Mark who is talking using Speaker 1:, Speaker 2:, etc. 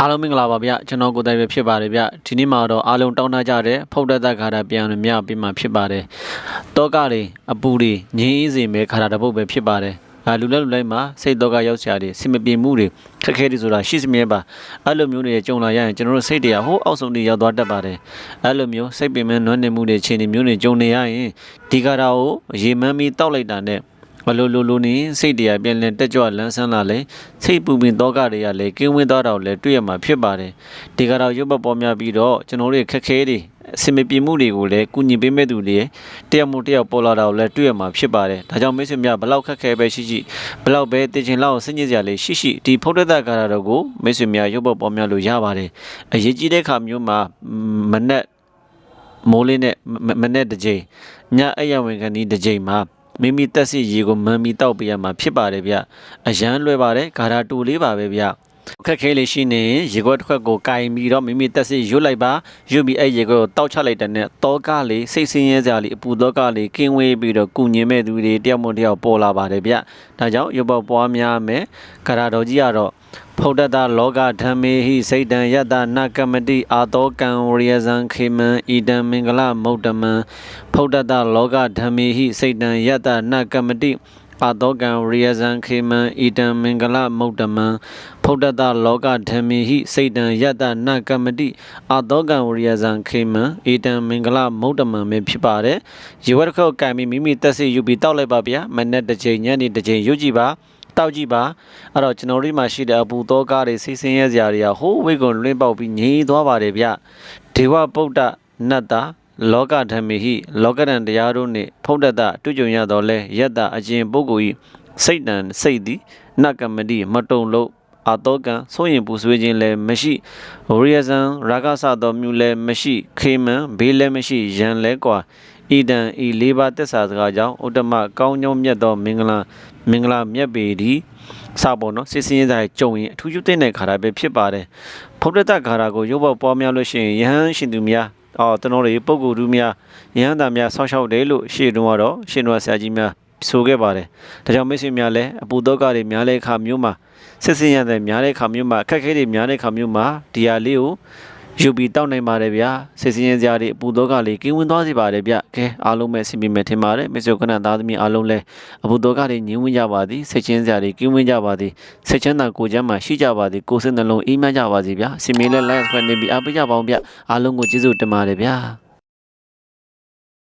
Speaker 1: အားလုံးမင်္ဂလာပါဗျကျွန်တော်ကိုယ်တိုင်ပဲဖြစ်ပါတယ်ဗျဒီနေ့မှာတော့အားလုံးတောင်းတကြတဲ့ဖုတ်တသက်ခါတာပြန်လို့မြပြီးမှဖြစ်ပါတယ်တောကတွေအပူတွေငင်းအေးစေမဲ့ခါတာတစ်ပုတ်ပဲဖြစ်ပါတယ်ငါလူလဲလူလိုက်မှာစိတ်တော့ကရောက်စရာတွေစင်မပြေမှုတွေခက်ခဲတွေဆိုတာရှိစမြဲပါအဲ့လိုမျိုးတွေကြုံလာရရင်ကျွန်တော်တို့စိတ်တွေကဟိုးအောက်ဆုံးတွေရောက်သွားတတ်ပါတယ်အဲ့လိုမျိုးစိတ်ပင်မဲ့နွမ်းနေမှုတွေခြေနေမျိုးတွေကြုံနေရရင်ဒီကရာကိုရေမမ်းပြီးတောက်လိုက်တာနဲ့ မလိုလိုလိုနေစိတ်တရားပြန်လဲတက်ကြွလန်းဆန်းလာလဲစိတ်ပူပင်တောကတွေကလည်းကင်းဝင်းသွားတော့လဲတွေ့ရမှာဖြစ်ပါတယ်ဒီကတော့ရုပ်ပတ်ပေါ်များပြီးတော့ကျွန်တော်တို့ရဲ့ခက်ခဲတွေအစင်မပြေမှုတွေကိုလည်းကုညီပေးမဲ့သူတွေတယောက်မို့တယောက်ပေါ်လာတာကိုလည်းတွေ့ရမှာဖြစ်ပါတယ်ဒါကြောင့်မိတ်ဆွေများဘလောက်ခက်ခဲပဲရှိရှိဘလောက်ပဲတည်ခြင်းလောက်ဆင်ញစ်စရာလေးရှိရှိဒီဖုဒ္ဓတကာရတော်ကိုမိတ်ဆွေများရုပ်ပတ်ပေါ်များလို့ရပါတယ်အရေးကြီးတဲ့ခါမျိုးမှာမနက်မိုးလေးနဲ့မမနဲ့တစ်ချိန်ညအဲ့ရဝင်ကန်ဒီတစ်ချိန်မှာ မိမိတက်စီရေကိုမမ်းပြီးတောက်ပေးရမှာဖြစ်ပါတယ်ဗျအရန်လွယ်ပါတယ်ဂါရာတူလေးပါပဲဗျခက်ခဲလေးရှိနေရင်ရေခွက်တစ်ခွက်ကိုကင်ပြီးတော့မိမိတက်စီရွတ်လိုက်ပါရွတ်ပြီးအဲ့ရေခွက်ကိုတောက်ချလိုက်တဲ့နဲ့တောကလေးစိတ်ဆင်းရဲစရာလေးအပူတောကလေးကင်းဝေးပြီးတော့ကုညင်မဲ့သူတွေတယောက်မှတယောက်ပေါ်လာပါတယ်ဗျဒါကြောင့်ရုပ်ပေါပွားများမယ်ဂါရာတော်ကြီးကတော့ဖုဒ္ဒတလောကဓမ္မေဟိစိတ်တံယတနကမတိအာတောကံဝရိယဇံခေမံဣဒံမင်္ဂလမௌတမံဖုဒ္ဒတလောကဓမ္မေဟိစိတ်တံယတနကမတိအာတောကံဝရိယဇံခေမံဣဒံမင်္ဂလမௌတမံဖုဒ္ဒတလောကဓမ္မေဟိစိတ်တံယတနကမတိအာတောကံဝရိယဇံခေမံဣဒံမင်္ဂလမௌတမံပဲဖြစ်ပါတယ်ရေဝတ်တစ်ခေါက်ကံပြီးမိမိတက်စီယူပြီးတောက်လိုက်ပါဗျာမနေ့တစ်ချိန်ညနေတစ်ချိန်ယူကြည့်ပါ တောက်ကြည့်ပါအဲ့တော့ကျွန်တော်တို့မှာရှိတဲ့အပူသောကားတွေစီစင်းရဲစရာတွေကဟိုးဝိတ်ကွန်လွင့်ပေါက်ပြီးငြိမ်းသွားပါတယ်ဗျဒေဝဗုဒ္ဓနတ္တာလောကဓမ္မေဟိလောကရန်တရားတို့နှင့်ဖုဒ္ဒတတွေ့ကြုံရတော့လဲယတ္တအကျင်ပုဂ္ဂိုလ်ဤစိတ်တန်စိတ်သည်နကမတိမတုံလို့အာတောကံဆိုရင်ပူဆွေးခြင်းလည်းမရှိဝရိယဇံရာဂစသောမြူလည်းမရှိ ခေမံဘေးလည်းမရှိယံလည်းကွာ ဣဒံဤလေးပါးသက်စာစကားကြောင့်ဥတ္တမကောင်းကျိုးမြတ်သောမင်္ဂလာမင်္ဂလာမြတ်ပေဒီစပေါ်နော်စစ်စင်းရဲစာကြုံရင်အထူးကျတဲ့ခါရပဲဖြစ်ပါတယ်ဖုဒ္ဓတခါရကိုရုပ်ပေါ်ပွားများလို့ရှိရင်ယဟန်ရှင်သူများအော်ကျွန်တော်တို့ပုဂ္ဂိုလ်သူများယဟန်သားများဆောင်းရှောက်တယ်လို့ရှေ့တုန်းကတော့ရှင်တော်ဆရာကြီးများဆိုခဲ့ပါတယ်ဒါကြောင့်မိတ်ဆွေများလည်းအပူတော့ကတွေများတဲ့အခါမျိုးမှာစစ်စင်းရတဲ့များတဲ့အခါမျိုးမှာအခက်အခဲတွေများတဲ့အခါမျိုးမှာဒီဟာလေးကို ယူပြီးတောက်နိုင်ပါတယ်ဗျာစစ်စင်းရင်စရာတွေအပူတော့ကလေးကင်းဝင်သွားစေပါတယ်ဗျကဲအားလုံးပဲဆင်ပြေမယ်ထင်ပါတယ်မိတ်ဆွေကနသားသမီးအားလုံးလည်းအပူတော့ကလေးညင်ဝင်ကြပါသည်စိတ်ချင်းစရာတွေကင်းဝင်ကြပါသည်စိတ်ချမ်းသာကိုယ်ချမ်းသာရှိကြပါသည်ကိုယ်စိတ်နှလုံးအေးမြကြပါစေဗျာဆင်ပြေလဲ live ခွင့်နေပြီးအားပေးကြပါအောင်ဗျအားလုံးကိုကျေးဇူးတင်ပါတယ်ဗျာ